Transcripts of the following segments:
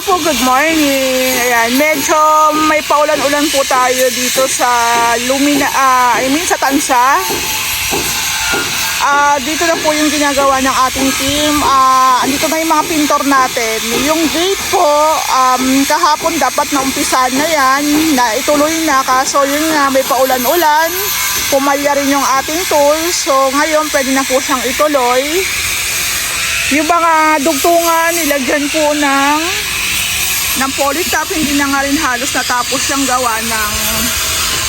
Hello po, good morning. Ayan, medyo may paulan-ulan po tayo dito sa Lumina, ah, I mean sa Tansa. Ah, dito na po yung ginagawa ng ating team. Ah, dito na yung mga pintor natin. Yung gate po, um, kahapon dapat na umpisahan na yan, na ituloy na. Kaso yun nga, may paulan-ulan. Pumalya rin yung ating tools. So ngayon, pwede na po siyang ituloy. Yung mga dugtungan, nilagyan po ng ng polytop, hindi na nga rin halos natapos siyang gawa ng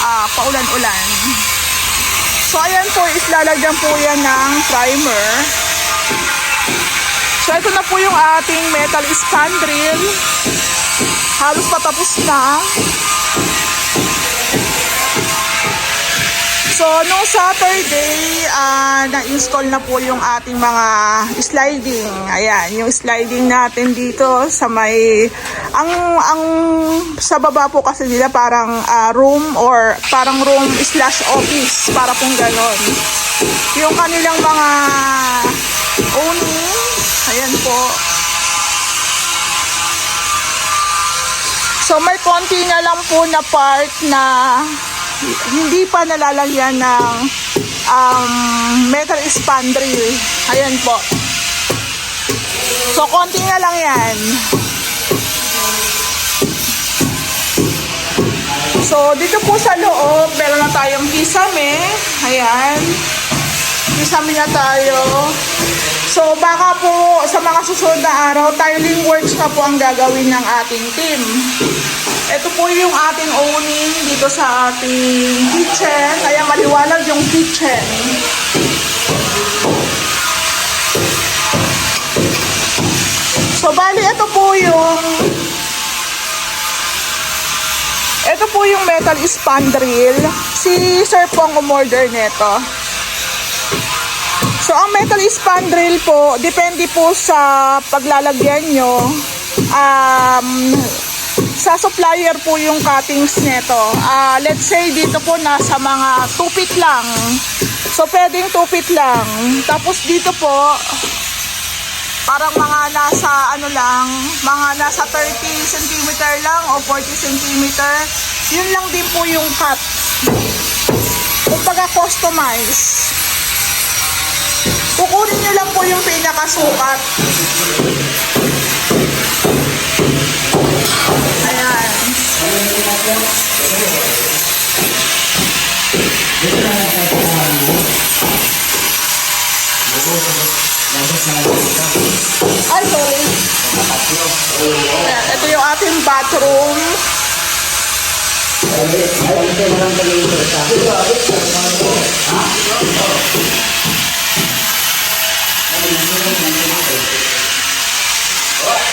ah, paulan-ulan. So ayan po, is lalagyan po yan ng primer. So ito na po yung ating metal spandrel. Halos patapos na. So, nung Saturday, ah, na-install na po yung ating mga sliding. Ayan, yung sliding natin dito sa may... Ang, ang sa baba po kasi nila parang ah, room or parang room slash office. Para pong ganon. Yung kanilang mga owning. Ayan po. So, may konti na lang po na part na hindi pa nalalagyan ng um, metal spandrel. Ayan po. So, konti na lang yan. So, dito po sa loob, meron na tayong kisame. Ayan. Kisame na tayo. So, baka po sa mga susunod na araw, tiling works na po ang gagawin ng ating team. Ito po yung ating owning dito sa ating kitchen. Kaya maliwanag yung kitchen. So, bali, ito po yung ito po yung metal spandrel. Si Sir Pong umorder nito. So, ang metal spandrel po, depende po sa paglalagyan nyo. Um, sa supplier po yung cuttings nito. Ah, let's say dito po nasa mga 2 feet lang. So pwedeng 2 feet lang. Tapos dito po parang mga nasa ano lang, mga nasa 30 cm lang o 40 cm. Yun lang din po yung cut. Kumbaga customize. Kukunin nyo lang po yung pinakasukat. Ay, sorry. Ito yung ating bathroom.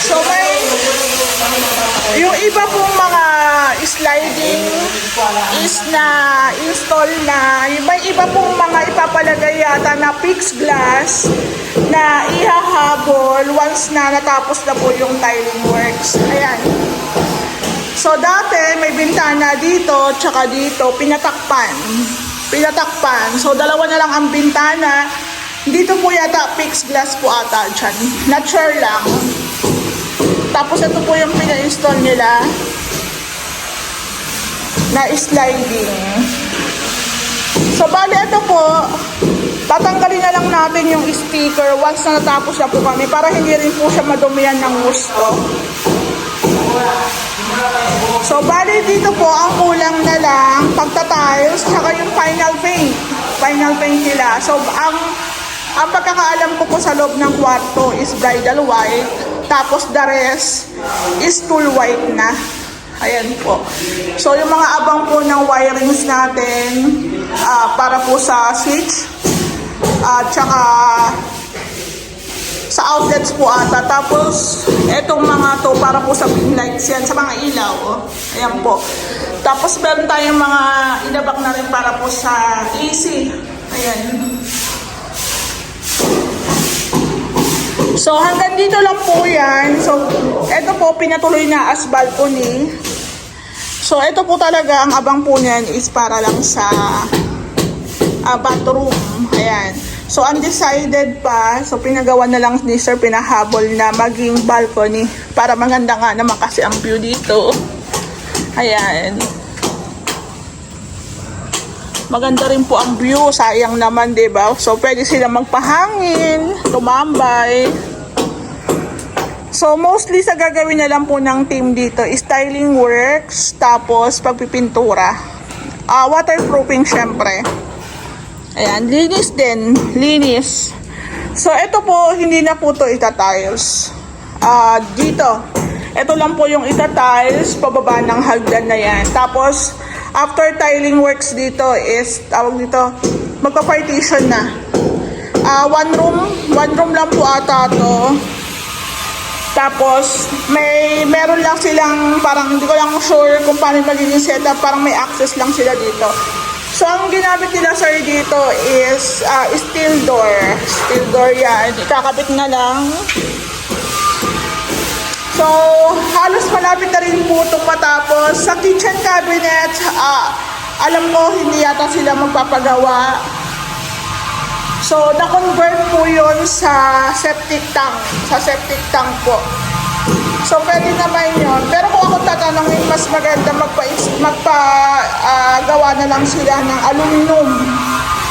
So may yung iba pong mga sliding is na install na yung may iba pong mga ipapalagay yata na fixed glass na ihahabol once na natapos na po yung tiling works. Ayan. So dati may bintana dito tsaka dito pinatakpan. Pinatakpan. So dalawa na lang ang bintana. Dito po yata fixed glass po ata dyan. Not sure lang. Tapos ito po yung pina-install nila na sliding. So, bali ito po, tatanggalin na lang natin yung sticker once na natapos na po kami para hindi rin po siya madumihan ng gusto. So, bali dito po, ang kulang na lang, pagtatiles, saka yung final paint. Final paint nila. So, ang, ang pagkakaalam ko po sa loob ng kwarto is bridal white. Tapos the rest is tool white na. Ayan po. So, yung mga abang po ng wirings natin, ah, para po sa switch, at saka sa outlets po ata. Tapos, etong mga to para po sa pin lights yan, sa mga ilaw. Oh. Ayan po. Tapos, meron tayong mga inabak na rin para po sa AC. Ayan. So, hanggang dito lang po yan. So, eto po, pinatuloy na as balcony. So, ito po talaga, ang abang po niyan is para lang sa ah, bathroom. Ayan. So, undecided pa. So, pinagawa na lang ni Sir pinahabol na maging balcony para maganda nga naman kasi ang view dito. Ayan. Maganda rin po ang view. Sayang naman, ba? So, pwede sila magpahangin, tumambay. So, mostly sa gagawin na lang po ng team dito, styling works, tapos pagpipintura. Ah, waterproofing syempre. Ayan, linis din. Linis. So, ito po, hindi na po to itatiles. Ah, dito. Ito lang po yung itatiles, pababa ng hagdan na yan. Tapos, after tiling works dito is, tawag dito, magpa-partition na. Ah, one room, one room lang po ata to. Tapos, may, meron lang silang, parang hindi ko lang sure kung paano magiging setup, parang may access lang sila dito. So, ang ginamit nila, sir, dito is ah, steel door. Steel door yan. Ikakabit na lang. So, halos malapit na rin po itong matapos. Sa kitchen cabinet, ah, alam ko, hindi yata sila magpapagawa. So, na-convert po yun sa septic tank. Sa septic tank po. So, pwede naman yun. Pero kung ako tatanungin, mas maganda magpa, magpa gawa na lang sila ng aluminum.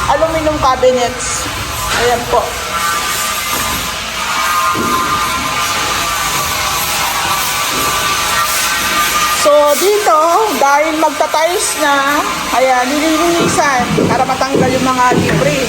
Aluminum cabinets. Ayan po. So, dito, dahil magta-tiles na, ayan, nililinisan para matanggal yung mga libre.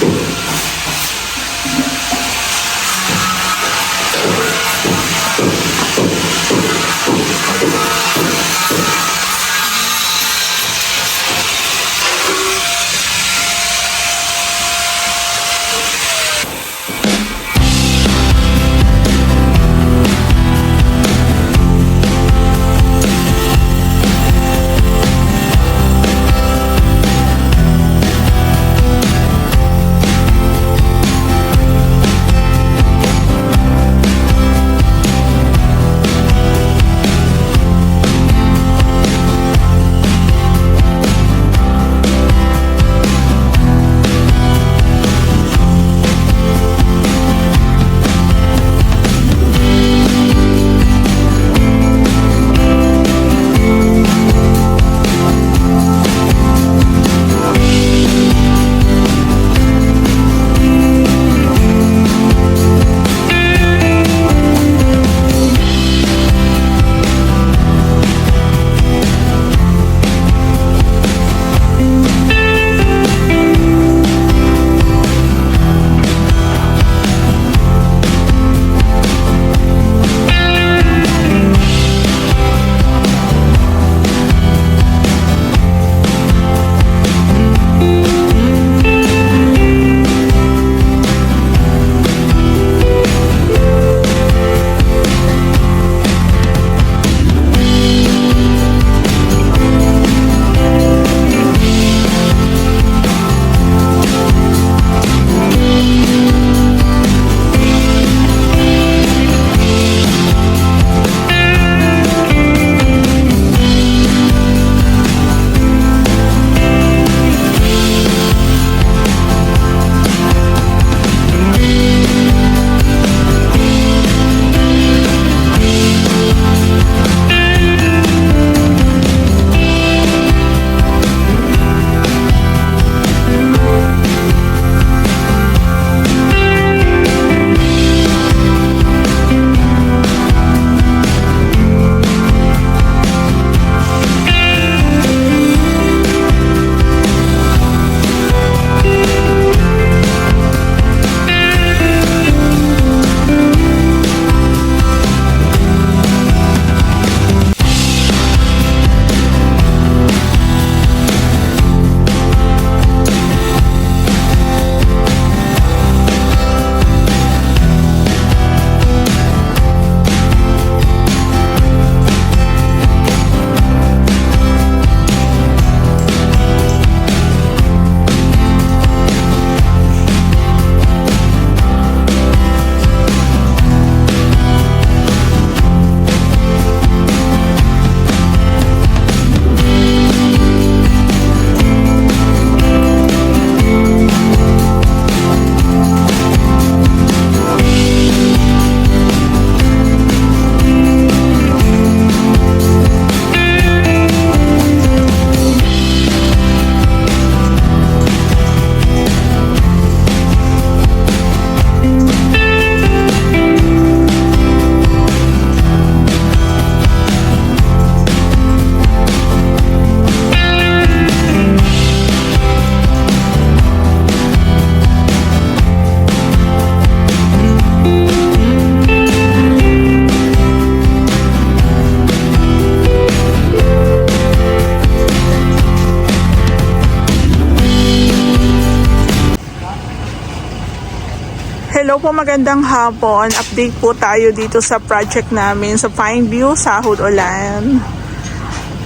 Magandang hapon. Update po tayo dito sa project namin sa Fine View, Sahod Ulan.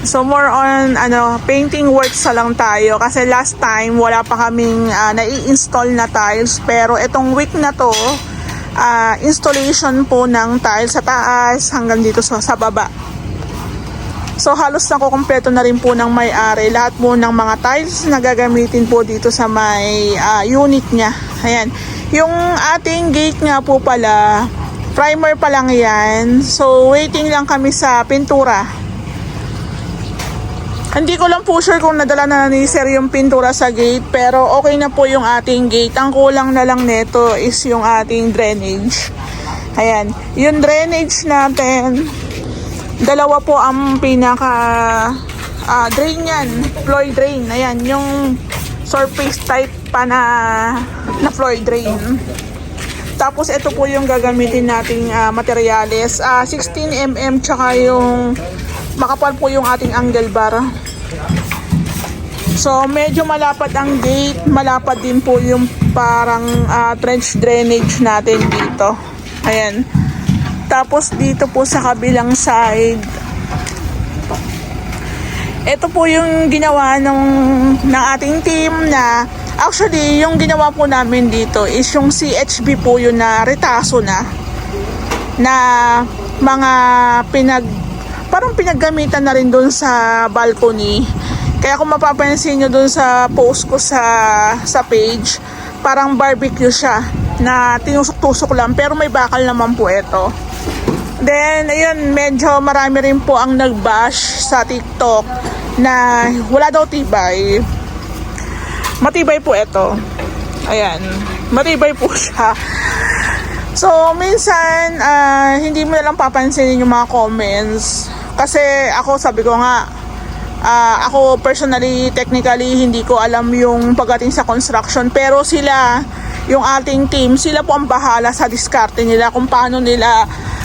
So more on ano, painting works na lang tayo kasi last time wala pa kaming ah, nai-install na tiles pero itong week na to ah, installation po ng tiles sa taas hanggang dito sa, sa baba. So halos na kumpleto na rin po ng may-ari lahat po ng mga tiles na gagamitin po dito sa may ah, unit niya. Ayan. Yung ating gate nga po pala, primer pa lang yan. So waiting lang kami sa pintura. Hindi ko lang po sure kung nadala na ni Sir yung pintura sa gate pero okay na po yung ating gate. Ang kulang na lang neto is yung ating drainage. Ayan. Yung drainage natin, dalawa po ang pinaka ah, drain yan. Floor drain. Ayan. Yung surface type pa na, na floor drain. Tapos ito po yung gagamitin nating ah, materyales. Ah, 16mm tsaka yung makapal po yung ating angle bar. So medyo malapad ang gate, malapad din po yung parang ah, trench drainage natin dito. Ayan. Tapos dito po sa kabilang side, ito po yung ginawa ng, ng ating team na actually yung ginawa po namin dito is yung CHB po yun na retaso na. Na mga pinag parang pinaggamitan na rin doon sa balcony. Kaya kung mapapansin nyo doon sa post ko sa sa page parang barbecue siya na tinusok-tusok lang pero may bakal naman po ito. Then, ayun, medyo marami rin po ang nag-bash sa TikTok na wala daw tibay. Matibay po ito. Ayan. Matibay po siya. So, minsan, ah, hindi mo lang papansinin yung mga comments. Kasi ako, sabi ko nga, ah, ako personally, technically, hindi ko alam yung pagdating sa construction. Pero sila, yung ating team, sila po ang bahala sa diskarte nila kung paano nila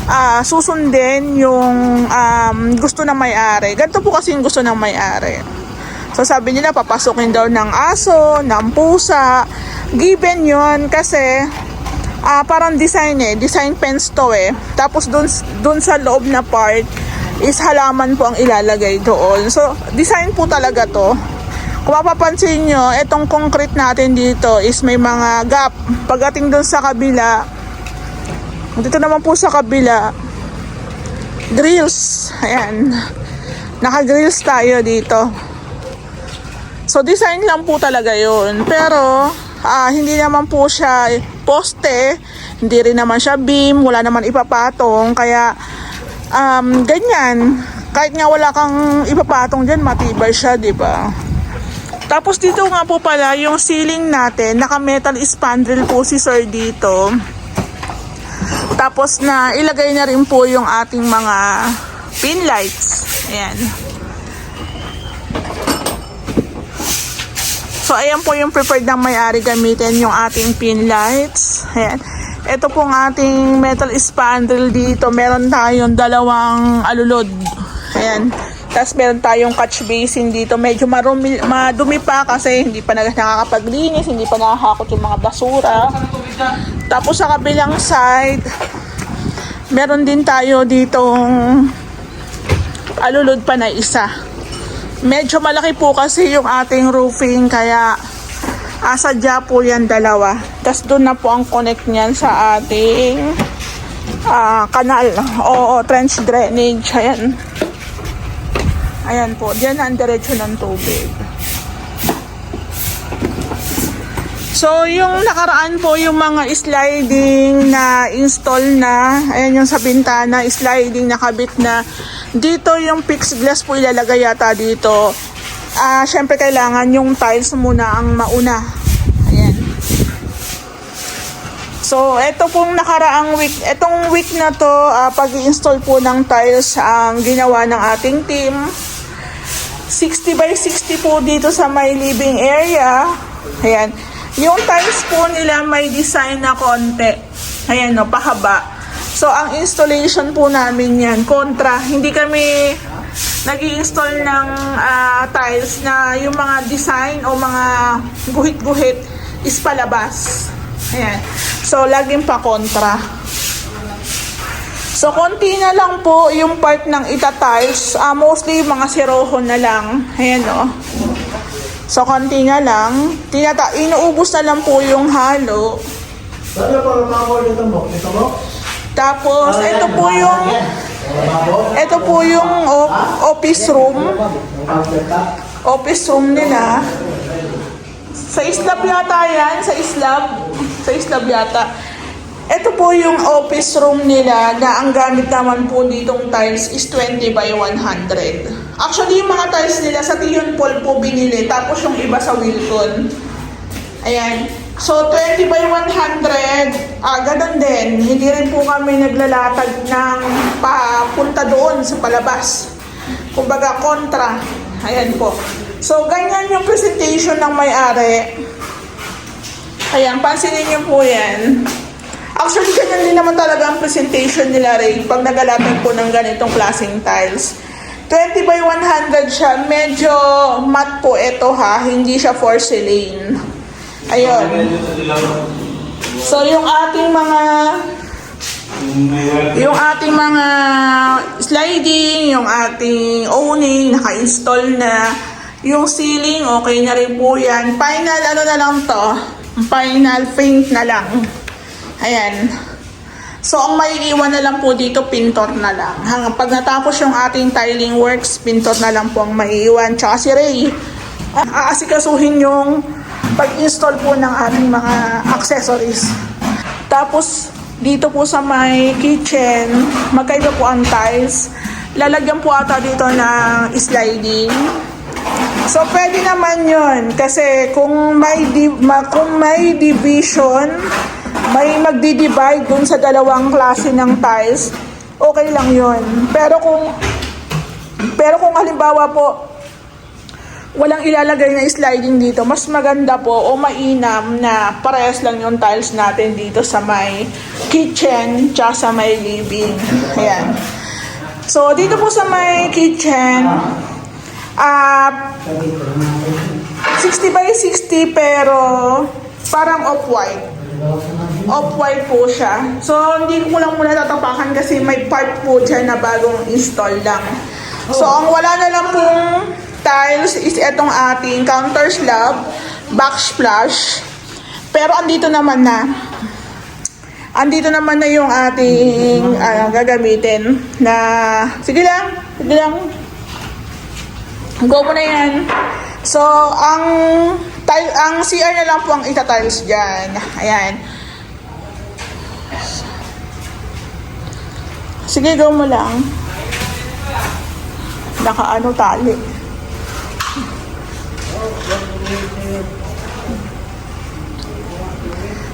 ah, susundin yung um, gusto ng may-ari. Ganito po kasi yung gusto ng may-ari. So sabi nila papasukin daw ng aso, ng pusa. Given yon kasi ah, parang design eh, design fence to eh. Tapos dun, dun sa loob na part is halaman po ang ilalagay doon. So design po talaga to. Kung mapapansin nyo, itong concrete natin dito is may mga gap. Pagdating dun sa kabila, dito naman po sa kabila, grills. Ayan. Naka-grills tayo dito. So, design lang po talaga yun. Pero, ah, hindi naman po siya poste. Hindi rin naman siya beam. Wala naman ipapatong. Kaya, um, ganyan. Kahit nga wala kang ipapatong dyan, matibay siya, di ba? Tapos dito nga po pala, yung ceiling natin, naka-metal spandrel po si sir dito. Tapos na ilagay na rin po yung ating mga pin lights. Ayan. So, ayan po yung prepared ng may-ari gamitin yung ating pin lights. Ayan. Ito pong ating metal spandrel dito. Meron tayong dalawang alulod. Ayan. Tapos meron tayong catch basin dito. Medyo marumi, madumi pa kasi hindi pa nakakapaglinis, hindi pa nakakakot yung mga basura. Tapos sa kabilang side, meron din tayo ditong alulod pa na isa. Medyo malaki po kasi yung ating roofing kaya asadya po yan dalawa. Tapos doon na po ang connect niyan sa ating ah, kanal o trench drainage. Ayan. Ayan po. Diyan ang diretso ng tubig. So, yung nakaraan po yung mga sliding na install na, ayan yung sa bintana, sliding nakabit na. Dito yung fixed glass po ilalagay yata dito. Ah, syempre kailangan yung tiles muna ang mauna. Ayan. So, ito pong nakaraang week, etong week na to, ah, pag-install po ng tiles ang ginawa ng ating team. 60 by 60 po dito sa my living area. Ayan. Yung tiles po nila may design na konti. Ayan no, pahaba. So, ang installation po namin yan, kontra. Hindi kami nag install ng ah, tiles na yung mga design o mga guhit-guhit is palabas. Ayan. So, laging pa kontra. So, konti na lang po yung part ng ita-tiles. Ah, mostly mga siroho na lang. Ayan o. So, konti na lang. Tinata inuubos na lang po yung halo. Saan na pang mababo dito mo? Ito mo? Tapos, ito po yung ito po yung op- office room. Ang countertop? Office room nila. Sa islab yata yan. Sa islab. Sa islab yata. Ito po yung office room nila na ang gamit naman po ditong tiles is 20 by 100. Actually, yung mga tiles nila sa Tion Paul po binili. Tapos yung iba sa Wilcon. Ayan. So, 20 by 100, ah, ganun din. Hindi rin po kami naglalatag ng papunta doon sa palabas. Kumbaga, kontra. Ayan po. So, ganyan yung presentation ng may-ari. Ayan, pansinin niyo po yan. Actually, ganyan din naman talaga ang presentation nila rin pag nagalatag po ng ganitong klaseng tiles. 20 by 100 siya. Medyo matte po ito ha. Hindi siya porcelain. Ayun. So, yung ating mga yung ating mga sliding, yung ating owning, naka-install na. Yung ceiling, okay na rin po yan. Final, ano na lang to? Final paint na lang. Ayan. So, ang may iwan na lang po dito, pintor na lang. Hanggang pag natapos yung ating tiling works, pintor na lang po ang maiiwan. Tsaka si Ray, aasikasuhin yung pag-install po ng ating mga accessories. Tapos, dito po sa may kitchen, magkaiba po ang tiles. Lalagyan po ata dito ng sliding. So, pwede naman yun. Kasi kung may, di- kung may division, may magdi-divide dun sa dalawang klase ng tiles, okay lang yun. Pero kung, pero kung halimbawa po, walang ilalagay na sliding dito, mas maganda po o mainam na parehas lang yung tiles natin dito sa may kitchen tsaka sa may living. Ayan. So, dito po sa may kitchen, ah 60 by 60 pero parang off-white. Off-white po siya. So, hindi ko lang muna tatapakan kasi may part po dyan na bagong install lang. So, ang wala na lang pong tiles is itong ating counter slab, backsplash. Pero andito naman na. Andito naman na yung ating ah, gagamitin na sige lang, sige lang. Go mo na yan. So, ang tile, ang CR na lang po ang ita-tiles dyan. Ayan. Sige, go mo lang. Nakaano tali.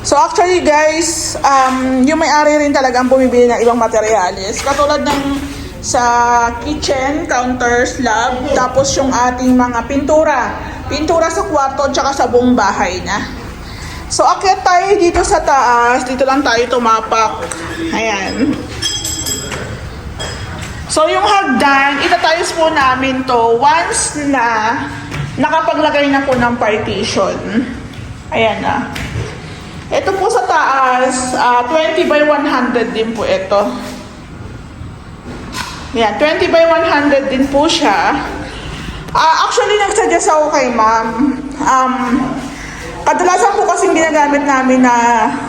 So actually guys, um, yung may-ari rin talaga ang bumibili ng ibang materyales. Katulad ng sa kitchen, counter, slab, tapos yung ating mga pintura. Pintura sa kwarto, tsaka sa buong bahay na. So akyat tayo dito sa taas, dito lang tayo tumapak. Ayan. So yung hagdan, itatayos po namin to once na nakapaglagay na po ng partition. Ayan na. Ito po sa taas, ah, 20 by 100 din po ito. Yan, 20 by 100 din po siya. Ah, actually, nagsuggest ako kay ma'am. Um, kadalasan po kasing ginagamit namin na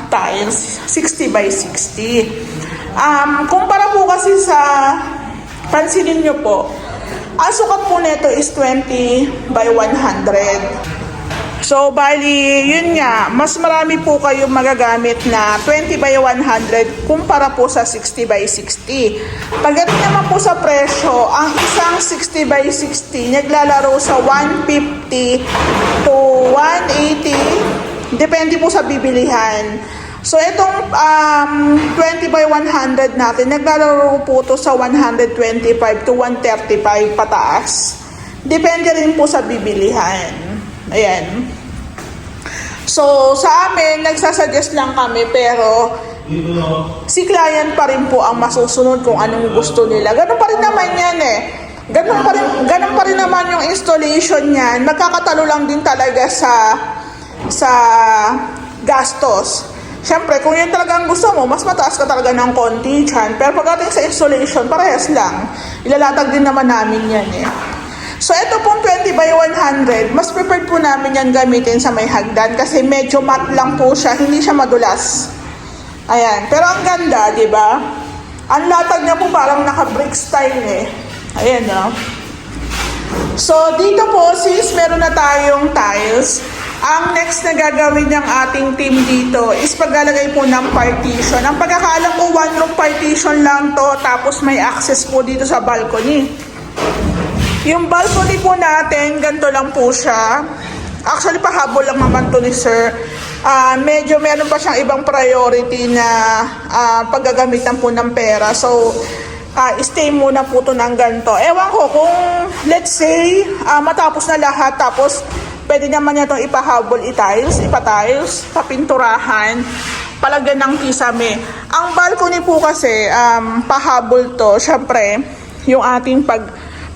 tiles, 60 by 60. Um, kumpara po kasi sa, pansinin nyo po, ang sukat po nito is 20 by 100. So, bali, yun nga, mas marami po kayong magagamit na 20 by 100 kumpara po sa 60 by 60. Pagdating naman po sa presyo, ang isang 60 by 60 naglalaro sa 150 to 180, depende po sa bibilihan. So, itong um, 20 by 100 natin, naglalaro po to sa 125 to 135 pataas. Depende rin po sa bibilihan. Ayan. So, sa amin, nagsasuggest lang kami, pero si client pa rin po ang masusunod kung anong gusto nila. Ganun pa rin naman yan eh. Ganun pa rin, ganun pa rin naman yung installation niyan. Magkakatalo lang din talaga sa sa gastos. Siyempre, kung yun talaga ang gusto mo, mas mataas ka talaga ng konti dyan. Pero pagdating sa installation, parehas lang. Ilalatag din naman namin yan eh. So, ito pong 20 by 100, mas prepared po namin yan gamitin sa may hagdan kasi medyo matte lang po siya, hindi siya madulas. Ayan. Pero ang ganda, di ba? Ang latag niya po parang naka-brick style eh. Ayan, no? So, dito po, since meron na tayong tiles, ang next na gagawin ng ating team dito is paglalagay po ng partition. Ang pagkakaalam ko, one room partition lang to, tapos may access po dito sa balcony. Yung balcony po natin, ganito lang po siya. Actually, pahabol lang naman to ni sir. Ah, medyo meron pa siyang ibang priority na ah, paggagamitan po ng pera. So, ah, stay muna po to ng ganito. Ewan ko kung, let's say, ah, matapos na lahat, tapos pwede naman niya itong ipahabol i-tiles, ipa-tiles, papinturahan, palagyan ng kisame. Ang balcony po kasi, um, pahabol to, syempre, yung ating pag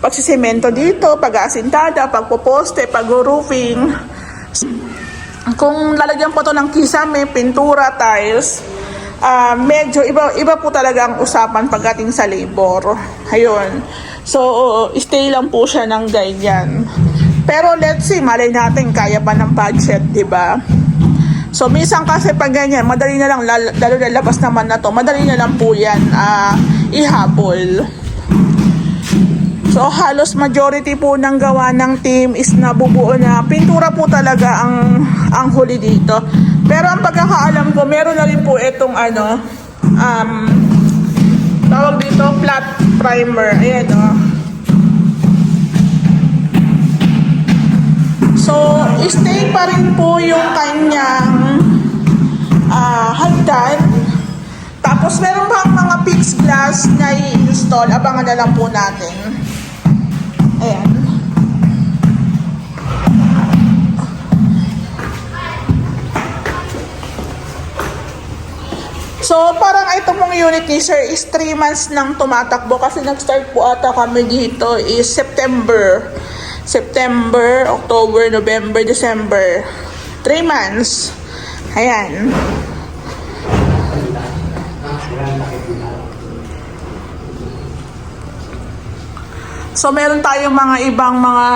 pagsisemento dito, pag-aasintada, pagpoposte, pag-roofing. Kung lalagyan po to ng kisame, pintura, tiles, ah medyo iba, iba po talaga ang usapan pagdating sa labor. Ayun. So, stay lang po siya ng ganyan. Pero let's see, malay natin, kaya pa ng budget, di ba? So, minsan kasi pag ganyan, madali na lang, lal- lalo na naman na to, madali na lang po yan ah, ihabol. So halos majority po ng gawa ng team is nabubuo na pintura po talaga ang ang huli dito. Pero ang pagkakaalam ko, meron na rin po itong ano um tawag dito flat primer. Ayan oh. So, stay pa rin po yung kanyang ah hagdan. Tapos meron pang mga fixed glass na i-install. Abangan na lang po natin. Ayan. So, parang ito pong unit ni Sir is 3 months nang tumatakbo kasi nag-start po ata kami dito is September. September, October, November, December. 3 months. Ayan. So meron tayong mga ibang mga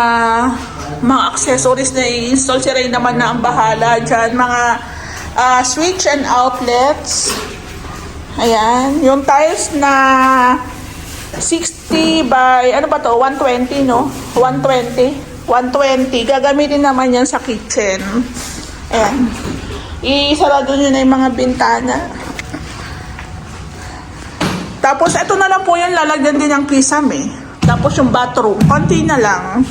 mga accessories na i-install. Si Ray naman na ang bahala dyan. Mga ah, switch and outlets. Ayan. Yung tiles na 60 by, ano ba to? 120, no? 120. 120. Gagamitin naman yan sa kitchen. Ayan. Isarado nyo na yung mga bintana. Tapos, ito na lang po yung lalagyan din ng kisame. Tapos yung bathroom, konti na lang.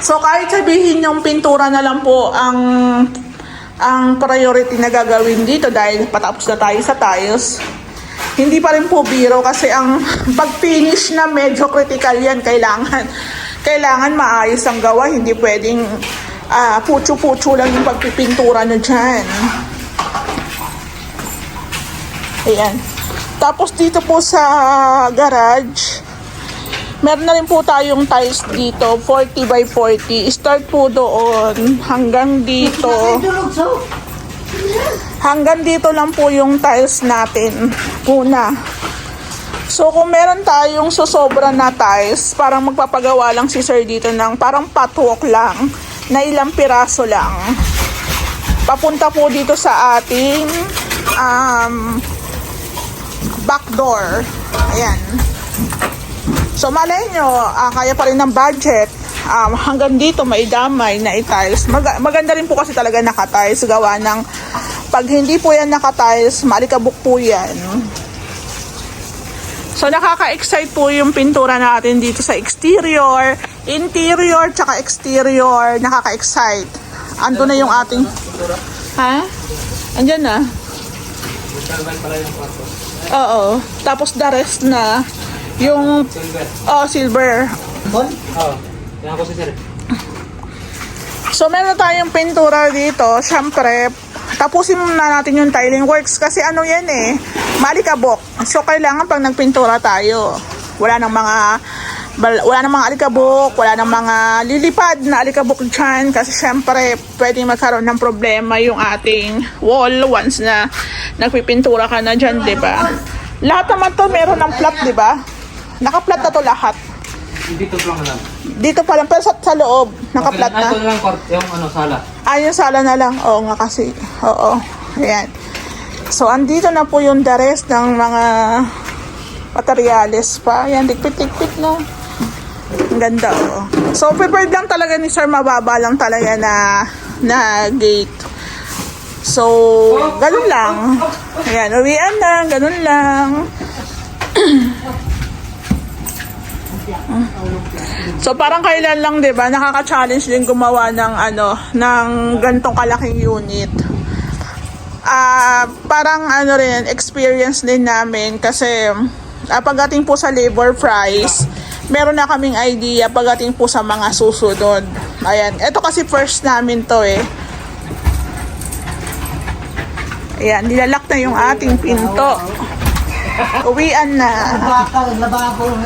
So, kahit sabihin yung pintura na lang po ang ang priority na gagawin dito dahil patapos na tayo sa tiles, hindi pa rin po biro kasi ang pag-finish na medyo critical yan. Kailangan, kailangan maayos ang gawa. Hindi pwedeng ah, putyo-putyo lang yung pagpipintura nyo dyan. Ayan. Tapos dito po sa garage, meron na rin po tayong tiles dito, 40 by 40. Start po doon hanggang dito. Hanggang dito lang po yung tiles natin. Una. So kung meron tayong susobra na tiles, parang magpapagawa lang si sir dito ng parang patwalk lang na ilang piraso lang. Papunta po dito sa ating um, back door. Ayan. So malay nyo, ah, kaya pa rin ng budget. Um, hanggang dito may damay na i-tiles. Mag- maganda rin po kasi talaga naka-tiles. Gawa ng pag hindi po yan naka-tiles, malikabok po yan. So nakaka-excite po yung pintura natin dito sa exterior, interior, tsaka exterior. Nakaka-excite. Ando na yung ating... Ha? Andyan na. Oo. Tapos the rest na yung oh, silver. Oo. Yan ako si sir. So meron tayong pintura dito. Siyempre, tapusin muna natin yung tiling works kasi ano yan eh, malikabok. So kailangan pag nagpintura tayo, wala nang mga Wala namang alikabok, wala namang mga lilipad na alikabok dyan kasi syempre pwedeng magkaroon ng problema yung ating wall once na nagpipintura ka na dyan, di ba? Lahat naman to meron ng plat, di ba? Nakaplat na to lahat. Dito lang lang. Dito pa lang, pero sa, sa loob, nakaplat Okay, na. Ito lang court, yung ano, sala. Ah, yung sala na lang. Oo nga kasi. Oo. Ayan. So, andito na po yung the rest ng mga materials pa. Ayan, dikpit-dikpit na. Ang ganda, oh. So, prepared lang talaga ni Sir. Mababa lang talaga na, na gate. So, ganun lang. Ayan, uwian lang. Ganun lang. So parang kailan lang 'di ba nakaka-challenge din gumawa ng ano ng gantong kalaking unit. Ah, parang ano rin experience din namin kasi ah, pagdating po sa labor price, meron na kaming idea pagdating po sa mga susunod. Ayan, ito kasi first namin 'to eh. Ayan, nilalak na yung ating pinto. Uwian na.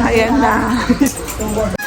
Ayan na.